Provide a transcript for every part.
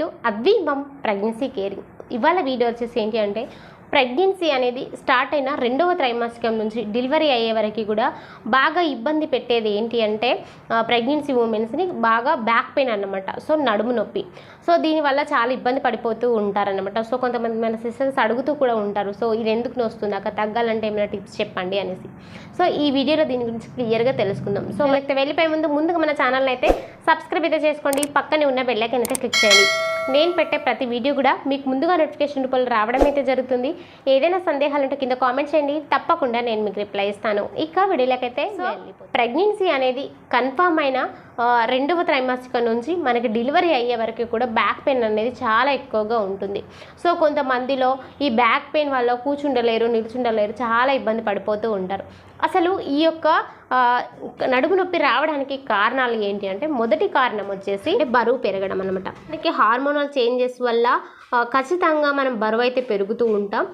To అద్వీమం pregnancy caring. ఇవాళ video వచ్చేసి ఏంటి అంటే ప్రెగ్నెన్సీ అనేది స్టార్ట్ అయిన రెండవ త్రైమాసికం నుంచి డెలివరీ అయ్యే వరకు కూడా బాగా ఇబ్బంది పెట్టేది ఏంటి అంటే ప్రెగ్నెన్సీ ఉమెన్స్ని బాగా బ్యాక్ పెయిన్ అన్నమాట. సో నడుము నొప్పి. సో దీనివల్ల చాలా ఇబ్బంది పడిపోతూ ఉంటారనమాట సో కొంతమంది మన సిస్టర్స్ అడుగుతూ కూడా ఉంటారు. సో ఇది ఎందుకు నొస్తుంది? అక్కడ తగ్గాలంటే ఏమైనా టిప్స్ చెప్పండి అనేసి. సో ఈ వీడియోలో దీని గురించి క్లియర్గా తెలుసుకుందాం. సో అయితే వెళ్ళిపోయే ముందు ముందుగా మన ఛానల్ని అయితే సబ్స్క్రైబ్ అయితే చేసుకోండి. పక్కనే ఉన్న బెల్లైకన్ అయితే క్లిక్ చేయండి. నేను పెట్టే ప్రతి వీడియో కూడా మీకు ముందుగా నోటిఫికేషన్ రూపంలో రావడం అయితే జరుగుతుంది. ఏదైనా సందేహాలు ఉంటే కింద కామెంట్ చేయండి. తప్పకుండా నేను మీకు రిప్లై ఇస్తాను. ఇక వీడియోలకైతే ప్రెగ్నెన్సీ అనేది కన్ఫామ్ అయిన రెండవ త్రైమాసికం నుంచి మనకి డెలివరీ అయ్యే వరకు కూడా బ్యాక్ పెయిన్ అనేది చాలా ఎక్కువగా ఉంటుంది. సో కొంతమందిలో ఈ బ్యాక్ పెయిన్ వల్ల కూర్చుండలేరు నిల్చుండలేరు చాలా ఇబ్బంది పడిపోతూ ఉంటారు. అసలు ఈ యొక్క నడుము నొప్పి రావడానికి కారణాలు ఏంటి అంటే మొదటి కారణం వచ్చేసి బరువు పెరగడం అనమాట మనకి హార్మోనల్ చేంజెస్ వల్ల ఖచ్చితంగా మనం బరువు అయితే పెరుగుతూ ఉంటాం.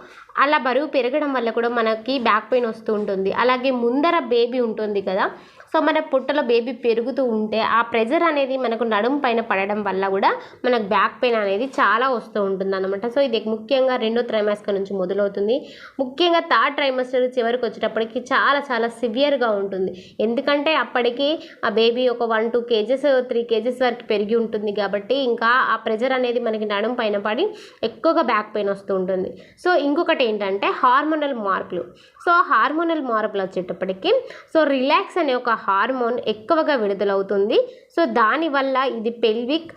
అలా బరువు పెరగడం వల్ల కూడా మనకి బ్యాక్ పెయిన్ వస్తూ ఉంటుంది. అలాగే ముందర బేబీ ఉంటుంది కదా. సో మన పుట్టలో బేబీ పెరుగుతూ ఉంటే ఆ ప్రెజర్ అనేది మనకు నడుము పైన పడడం వల్ల కూడా మనకు బ్యాక్ పెయిన్ అనేది చాలా వస్తూ ఉంటుంది అనమాట సో ఇది ముఖ్యంగా రెండో త్రైమాస్కర్ నుంచి మొదలవుతుంది. ముఖ్యంగా థర్డ్ ట్రైమాస్టర్ చివరికి వచ్చేటప్పటికి చాలా చాలా సివియర్గా ఉంటుంది. ఎందుకంటే అప్పటికి ఆ బేబీ ఒక one two KGs three KGs వరకు పెరిగి ఉంటుంది కాబట్టి ఇంకా ఆ ప్రెజర్ అనేది మనకి నడుము పైన పడి ఎక్కువగా బ్యాక్ పెయిన్ వస్తూ ఉంటుంది. సో ఇంకొకటి ఏంటంటే హార్మోనల్ మార్పులు. సో హార్మోనల్ మార్పులు వచ్చేటప్పటికి సో రిలాక్స్ అనే ఒక హార్మోన్ ఎక్కువగా విడుదలవుతుంది. సో దానివల్ల ఇది పెల్విక్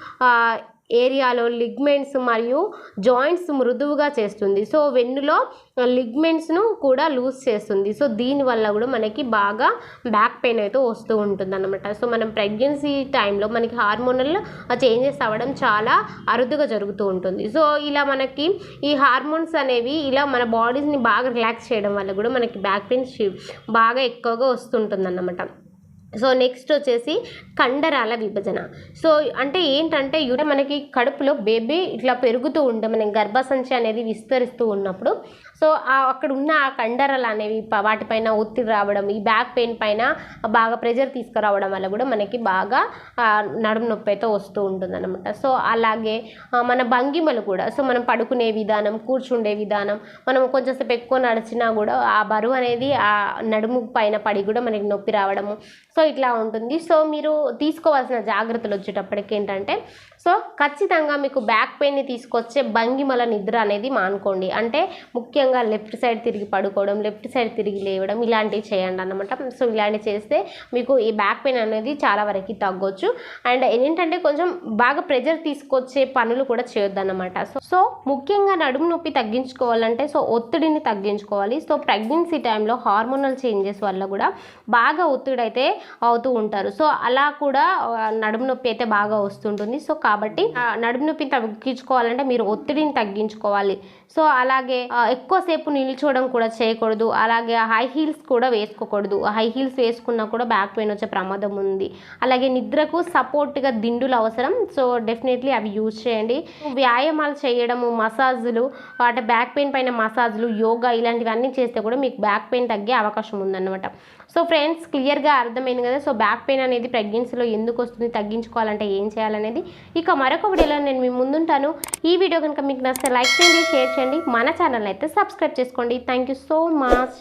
ఏరియాలో లిగ్మెంట్స్ మరియు జాయింట్స్ మృదువుగా చేస్తుంది. సో వెన్నులో లిగ్మెంట్స్ను కూడా లూజ్ చేస్తుంది. సో దీనివల్ల కూడా మనకి బాగా బ్యాక్ పెయిన్ అయితే వస్తూ ఉంటుంది అనమాట సో మనం ప్రెగ్నెన్సీ టైంలో మనకి హార్మోనల్ చేంజెస్ అవ్వడం చాలా అరుదుగా జరుగుతూ ఉంటుంది. సో ఇలా మనకి ఈ హార్మోన్స్ అనేవి ఇలా మన బాడీస్ని బాగా రిలాక్స్ చేయడం వల్ల కూడా మనకి బ్యాక్ పెయిన్ బాగా ఎక్కువగా వస్తుంటుంది అన్నమాట సో నెక్స్ట్ వచ్చేసి కండరాల విభజన. సో అంటే ఏంటంటే యూట మనకి కడుపులో బేబీ ఇట్లా పెరుగుతూ ఉంటే మనం గర్భసంచి అనేది విస్తరిస్తూ ఉన్నప్పుడు సో అక్కడ ఉన్న ఆ కండరాలు అనేవి వాటిపైన ఒత్తిడి రావడం ఈ బ్యాక్ పెయిన్ పైన బాగా ప్రెజర్ తీసుకురావడం వల్ల కూడా మనకి బాగా నడుము నొప్పి అయితే వస్తూ ఉంటుంది అనమాట సో అలాగే మన భంగిమలు కూడా సో మనం పడుకునే విధానం కూర్చుండే విధానం మనం కొంచెంసేపు ఎక్కువ నడిచినా కూడా ఆ బరువు అనేది ఆ నడుము పైన పడి కూడా మనకి నొప్పి రావడము. సో ఇట్లా ఉంటుంది. సో మీరు తీసుకోవాల్సిన జాగ్రత్తలు వచ్చేటప్పటికి ఏంటంటే సో ఖచ్చితంగా మీకు బ్యాక్ పెయిన్ని తీసుకొచ్చే భంగిమల నిద్ర అనేది మానుకోండి. అంటే ముఖ్యంగా లెఫ్ట్ సైడ్ తిరిగి పడుకోవడం లెఫ్ట్ సైడ్ తిరిగి లేవడం ఇలాంటివి చేయండి అన్నమాట. సో ఇలాంటివి చేస్తే మీకు ఈ బ్యాక్ పెయిన్ అనేది చాలా వరకు తగ్గొచ్చు. అండ్ ఏంటంటే కొంచెం బాగా ప్రెజర్ తీసుకొచ్చే పనులు కూడా చేయొద్దన్నమాట సో సో ముఖ్యంగా నడుము నొప్పి తగ్గించుకోవాలంటే సో ఒత్తిడిని తగ్గించుకోవాలి. సో ప్రెగ్నెన్సీ టైంలో హార్మోనల్ చేంజెస్ వల్ల కూడా బాగా ఒత్తిడి అయితే అవుతూ ఉంటారు. సో అలా కూడా నడుము నొప్పి అయితే బాగా వస్తుంటుంది. సో కాబట్టి ఆ, నడుము నొప్పిని తగ్గించుకోవాలంటే మీరు ఒత్తిడిని తగ్గించుకోవాలి. సో అలాగే ఎక్కువసేపు నిల్చోవడం కూడా చేయకూడదు. అలాగే హై హీల్స్ కూడా వేసుకోకూడదు. హై హీల్స్ వేసుకున్నా కూడా బ్యాక్ పెయిన్ వచ్చే ప్రమాదం ఉంది. అలాగే నిద్రకు సపోర్ట్గా దిండులు అవసరం. సో డెఫినెట్లీ అవి యూజ్ చేయండి. వ్యాయామాలు చేయడము మసాజులు అంటే బ్యాక్ పెయిన్ పైన మసాజులు యోగా ఇలాంటివన్నీ చేస్తే కూడా మీకు బ్యాక్ పెయిన్ తగ్గే అవకాశం ఉందన్నమాట. సో ఫ్రెండ్స్ క్లియర్గా అర్థమైంది కదా. సో బ్యాక్ పెయిన్ అనేది ప్రెగ్నెన్సీలో ఎందుకు వస్తుంది తగ్గించుకోవాలంటే ఏం చేయాలనేది. ఇక మరొక వీడియోలో నేను మీ ముందుంటాను. ఈ వీడియో కనుక మీకు నచ్చితే లైక్ చేయండి షేర్ చేయండి. మన ఛానల్ అయితే సబ్స్క్రైబ్ చేసుకోండి. Thank you so much